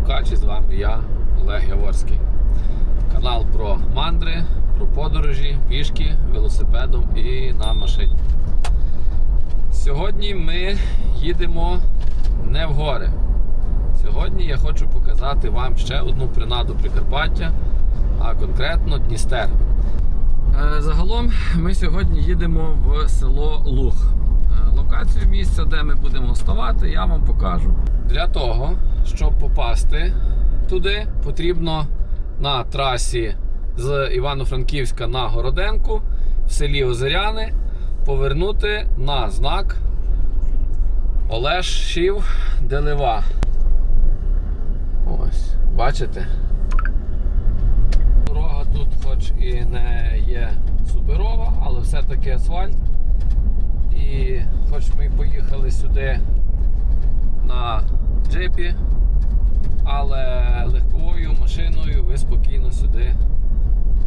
каналі Блукачі, з вами я, Олег Яворський. Канал про мандри, про подорожі, пішки, велосипедом і на машині. Сьогодні ми їдемо не в гори. Сьогодні я хочу показати вам ще одну принаду Прикарпаття, а конкретно Дністер. Е, Загалом ми сьогодні їдемо в село Луг. Локацію місця, де ми будемо вставати, я вам покажу. Для того, щоб попасти туди, потрібно на трасі з Івано-Франківська на Городенку в селі Озеряни повернути на знак Олешів Делева. Ось, бачите? Дорога тут хоч і не є суперова, але все-таки асфальт. Хоч ми поїхали сюди на джипі, але легковою машиною ви спокійно сюди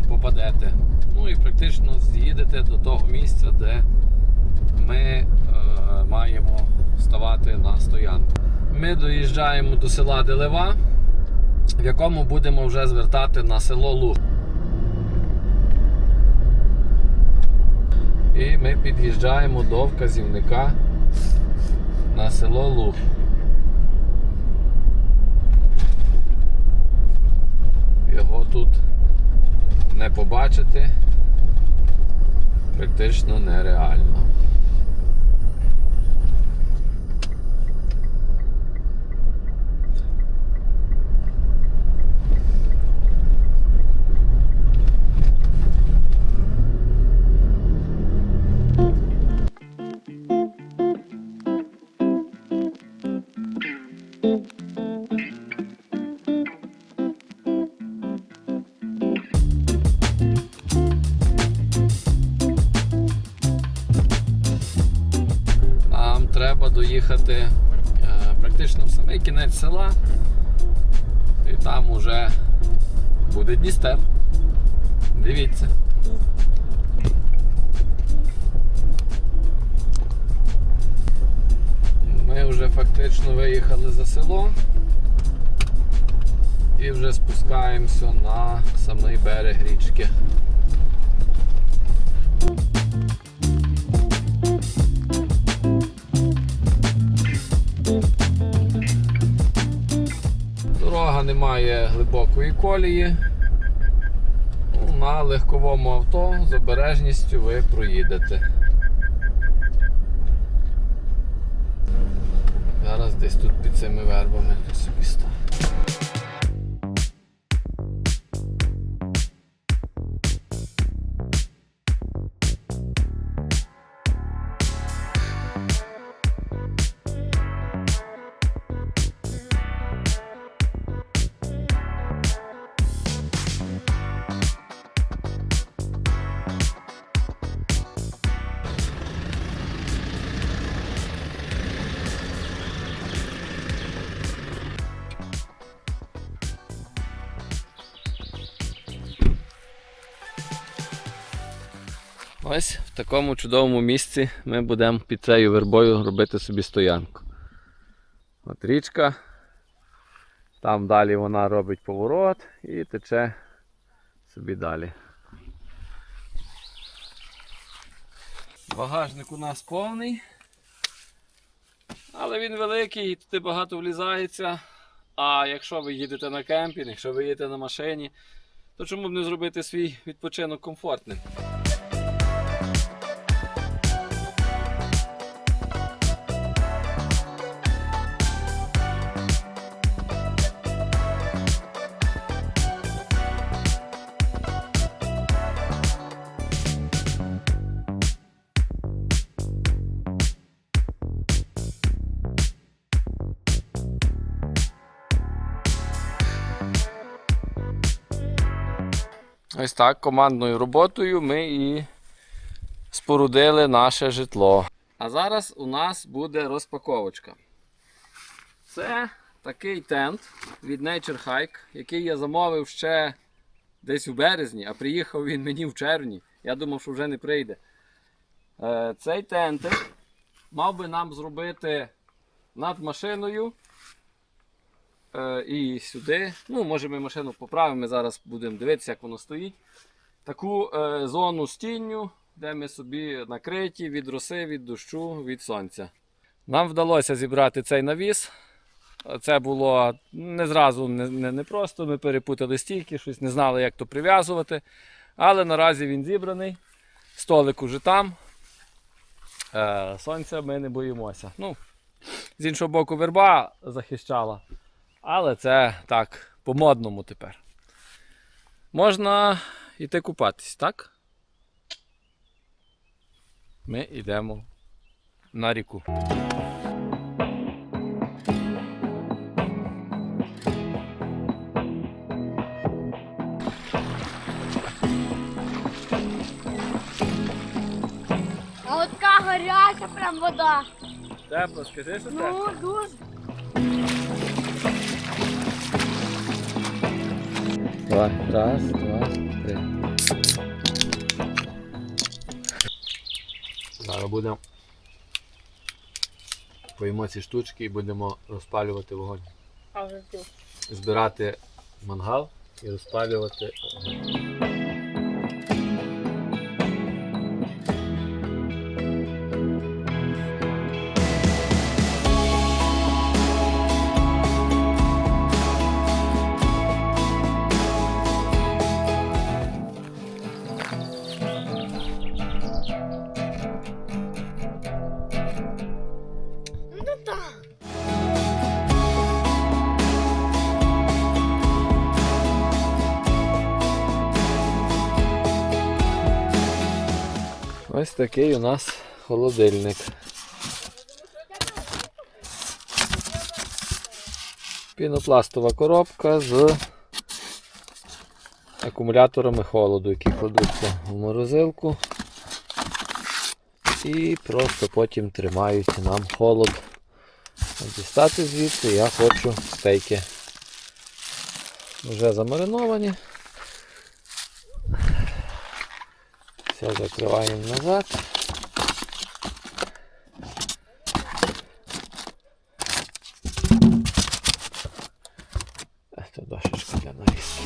попадете. Ну і практично з'їдете до того місця, де ми е, маємо ставати на стоянку. Ми доїжджаємо до села Делева, в якому будемо вже звертати на село Луг. І ми під'їжджаємо до вказівника на село Луг. Його тут не побачити практично нереально. Доїхати е, практично в самий кінець села. І там уже буде Дністер. Дивіться. Ми вже фактично виїхали за село і вже спускаємося на самий берег річки. Глибокої колії. На легковому авто з обережністю ви проїдете. Зараз десь тут під цими вербами собі стане. Ось в такому чудовому місці ми будемо під цією вербою робити собі стоянку. От річка. Там далі вона робить поворот і тече собі далі. Багажник у нас повний. Але він великий і туди багато влізається. А якщо ви їдете на кемпінг, якщо ви їдете на машині, то чому б не зробити свій відпочинок комфортним? Ось так командною роботою ми і спорудили наше житло. А зараз у нас буде розпаковочка. Це такий тент від Nature Hike, який я замовив ще десь у березні, а приїхав він мені в червні. Я думав, що вже не прийде. Е, Цей тентик мав би нам зробити над машиною і сюди. Ну, може ми машину поправимо, ми зараз будемо дивитися, як воно стоїть. Таку е, зону з тінню, де ми собі накриті від роси, від дощу, від сонця. Нам вдалося зібрати цей навіс. Це було не зразу не, не, не просто. Ми перепутали стійки, щось не знали, як то прив'язувати. Але наразі він зібраний. Столик уже там. Е, сонця ми не боїмося. Ну, з іншого боку, верба захищала. Але це так, по-модному тепер. Можна йти купатись, так? Ми йдемо на ріку. А от така гаряча прям вода. Тепло, скажи, що Ну, дуже. Давай, раз, два, три. Зараз будемо поїмо ці штучки і будемо розпалювати вогонь. А вже. Збирати мангал і розпалювати вогонь. Ось такий у нас холодильник. Пінопластова коробка з акумуляторами холоду, які кладуться в морозилку. І просто потім тримають нам холод. Дістати звідси я хочу стейки. Вже замариновані. Все закриваємо назад. А дошечка для нарізки.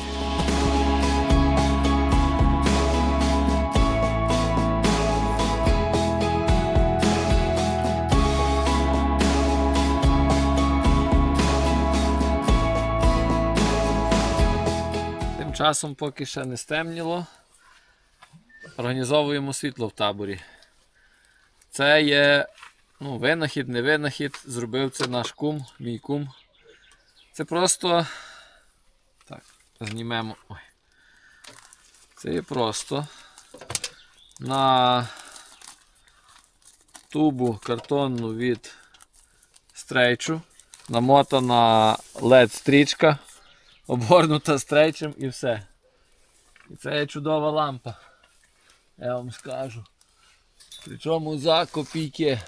Тим часом, поки ще не стемніло, організовуємо світло в таборі. Це є ну, винахід, не винахід. Зробив це наш кум, мій кум. Це просто. Так, знімемо. Ой. Це є просто на тубу картонну від стрейчу. Намотана LED стрічка, обгорнута стрейчем і все. І це є чудова лампа. Я вам скажу. Причому за копійки.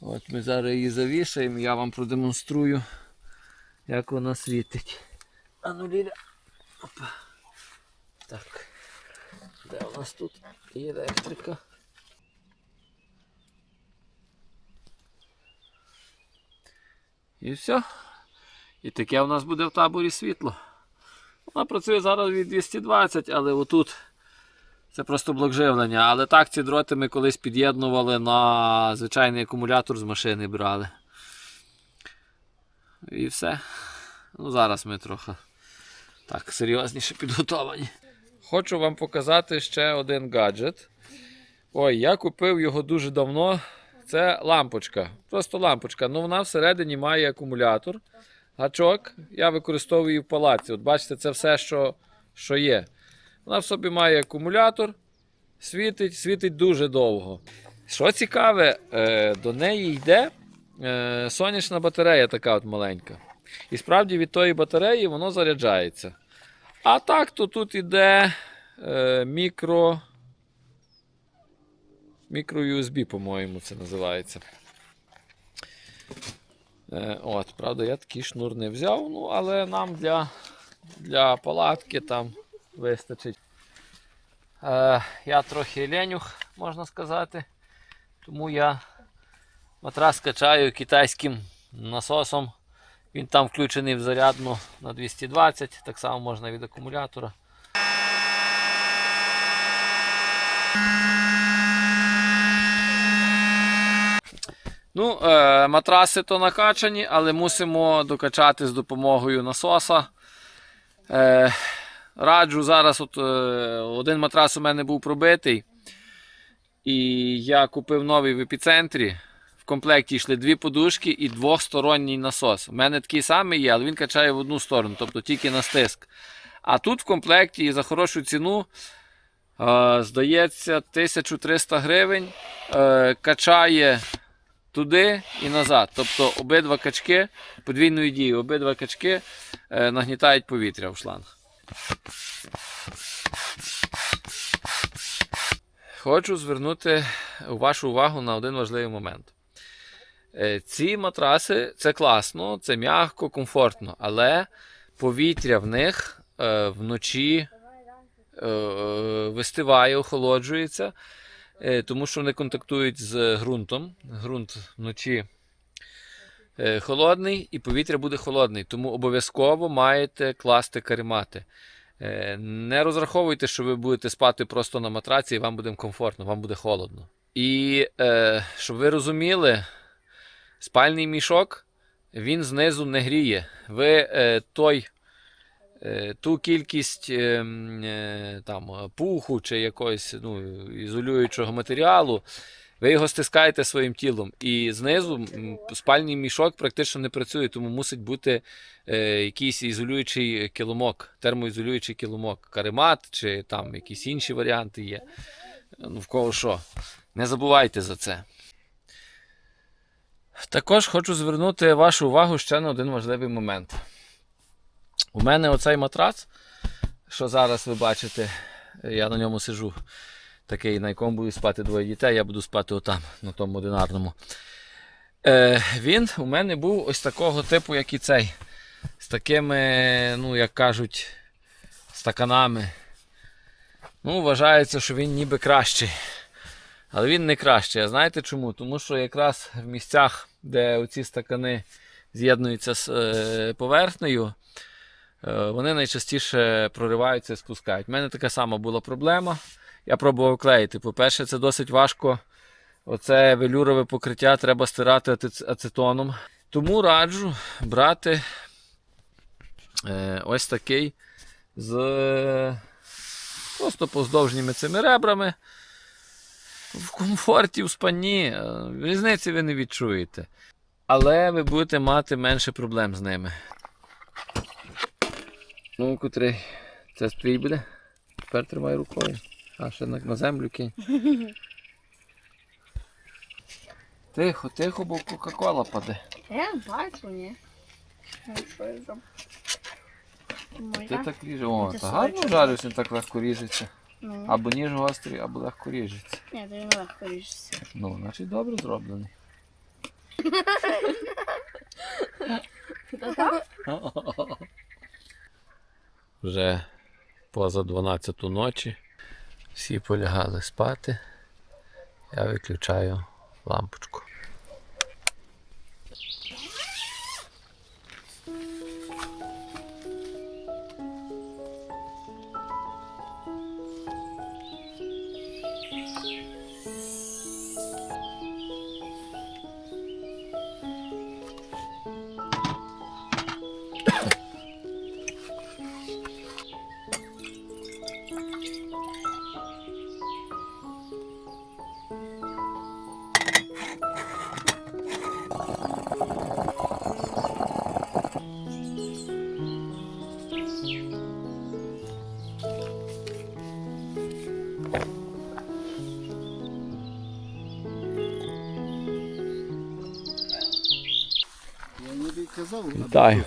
От ми зараз її завішаємо, я вам продемонструю, як вона світить. А ну Ліля. Опа. Так. Де у нас тут електрика? І все. І таке у нас буде в таборі світло. Вона працює зараз від 220, але отут це просто блок живлення. Але так ці дроти ми колись під'єднували на звичайний акумулятор з машини брали. І все. Ну, зараз ми трохи так серйозніше підготовані. Хочу вам показати ще один гаджет. Ой, я купив його дуже давно. Це лампочка. Просто лампочка. Ну вона всередині має акумулятор. Гачок я використовую в палаці. От бачите, це все, що, що є. Вона в собі має акумулятор, світить, світить дуже довго. Що цікаве, е, до неї йде е, сонячна батарея така от маленька. І справді від тої батареї воно заряджається. А так, то тут іде е, мікро. Мікро USB, по-моєму, це називається. От, правда, я такий шнур не взяв, ну, але нам для, для палатки там вистачить. Е, я трохи ленюх, можна сказати. Тому я матрас качаю китайським насосом Він там включений в зарядну на 220, так само можна від акумулятора. Ну, е, матраси то накачані, але мусимо докачати з допомогою насоса. Е, раджу зараз, от, е, один матрас у мене був пробитий. І я купив новий в епіцентрі. В комплекті йшли дві подушки і двохсторонній насос. У мене такий самий є, але він качає в одну сторону, тобто тільки на стиск. А тут в комплекті за хорошу ціну, е, здається, 1300 гривень. Е, качає туди і назад. Тобто обидва качки подвійної дії, обидва качки нагнітають повітря в шланг. Хочу звернути вашу увагу на один важливий момент. Е, Ці матраси це класно, це м'яко, комфортно, але повітря в них е, вночі е, вистиває, охолоджується, тому що вони контактують з ґрунтом. Ґрунт вночі холодний і повітря буде холодний, тому обов'язково маєте класти каремати. Е, Не розраховуйте, що ви будете спати просто на матраці і вам буде комфортно, вам буде холодно. І е, щоб ви розуміли, спальний мішок він знизу не гріє. Ви е, той, е, ту кількість е, е, там, е, пуху чи якогось ну, ізолюючого матеріалу, ви його стискаєте своїм тілом. І знизу спальний мішок практично не працює, тому мусить бути е, якийсь ізолюючий килимок, термоізолюючий килимок, каремат чи там якісь інші варіанти є. Ну, в кого що. Не забувайте за це. Також хочу звернути вашу увагу ще на один важливий момент. У мене оцей матрац, що зараз ви бачите, я на ньому сижу, такий, на якому будуть спати двоє дітей, я буду спати отам, на тому одинарному. Е, він у мене був ось такого типу, як і цей. З такими, ну, як кажуть, стаканами. Ну, вважається, що він ніби кращий. Але він не кращий. А знаєте чому? Тому що якраз в місцях, де оці стакани з'єднуються з е, поверхнею, е, вони найчастіше прориваються і спускають. У мене така сама була проблема. Я пробував клеїти. По-перше, це досить важко. Оце велюрове покриття треба стирати ацетоном. Тому раджу брати е, ось такий з просто поздовжніми цими ребрами. В комфорті, в спанні. е, Різниці ви не відчуєте. Але ви будете мати менше проблем з ними. Ну, котрий це стрій буде. Тепер тримай рукою. А ще на, на землю кинь. Тихо, тихо, бо Кока-Кола паде. Я бачу, ні. Ну? Ти так ріже. О, та гарно жариш, він так легко ріжеться. Ну, Або ніж гострий, або легко ріжеться. ні, ти не легко ріжешся. Ну, значить добре зроблений. Вже поза 12 ночі. Всі полягали спати. Я виключаю лампочку. Казав, Вітаю.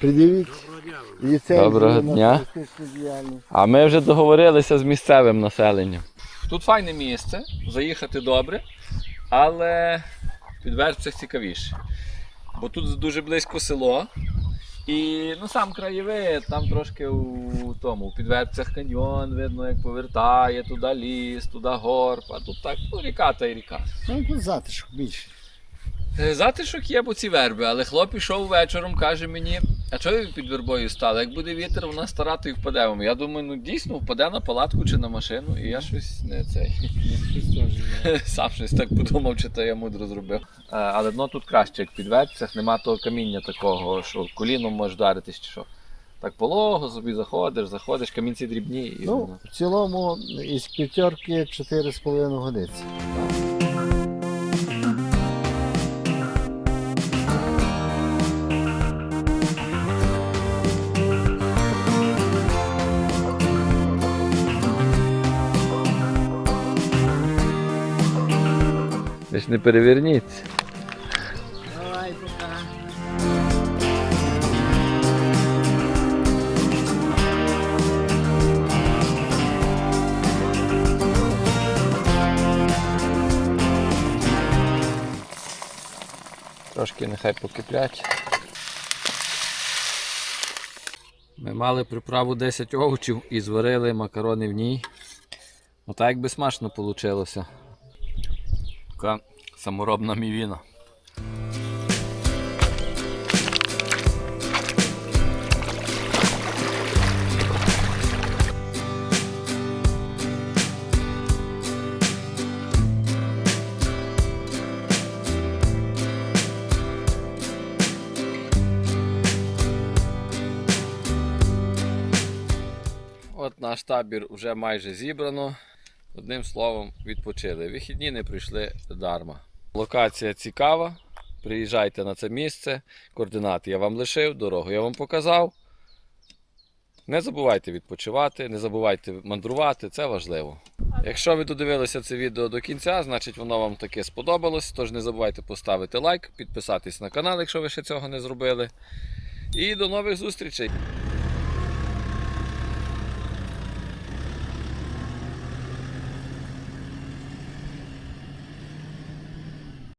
Придивіть ліцензію Доброго дня. А ми вже договорилися з місцевим населенням. Тут файне місце, заїхати добре, але під Вербцях цікавіше. Бо тут дуже близько село. І ну, сам краєвид, там трошки у тому, у підвербцях каньйон, видно, як повертає, туди ліс, туди горб, а тут так, ну, ріка та й ріка. Ну тут затишок більше. Е, Затишок є, бо ці верби, але хлоп пішов вечором, каже мені, а чого ви під вербою стали? Як буде вітер, вона стара, то і впаде вам. Я думаю, ну дійсно впаде на палатку чи на машину, і я щось не цей. Сам щось так подумав, чи то я мудро зробив. Е, Але дно тут краще, як під ветцях, нема того каміння такого, що коліном можеш вдаритись чи що. Так полого собі заходиш, заходиш, камінці дрібні і Ну, в цілому із п'ятерки 4,5 годиці. Ви не переверніться. Давай, пока. Трошки нехай покиплять. Ми мали приправу 10 овочів і зварили макарони в ній. Отак якби смачно вийшло. Така саморобна мівіна. От наш табір вже майже зібрано. Одним словом, відпочили. Вихідні не прийшли дарма. Локація цікава. Приїжджайте на це місце. Координати я вам лишив, дорогу я вам показав. Не забувайте відпочивати, не забувайте мандрувати, це важливо. Якщо ви додивилися це відео до кінця, значить воно вам таке сподобалось. Тож не забувайте поставити лайк, підписатись на канал, якщо ви ще цього не зробили. І до нових зустрічей!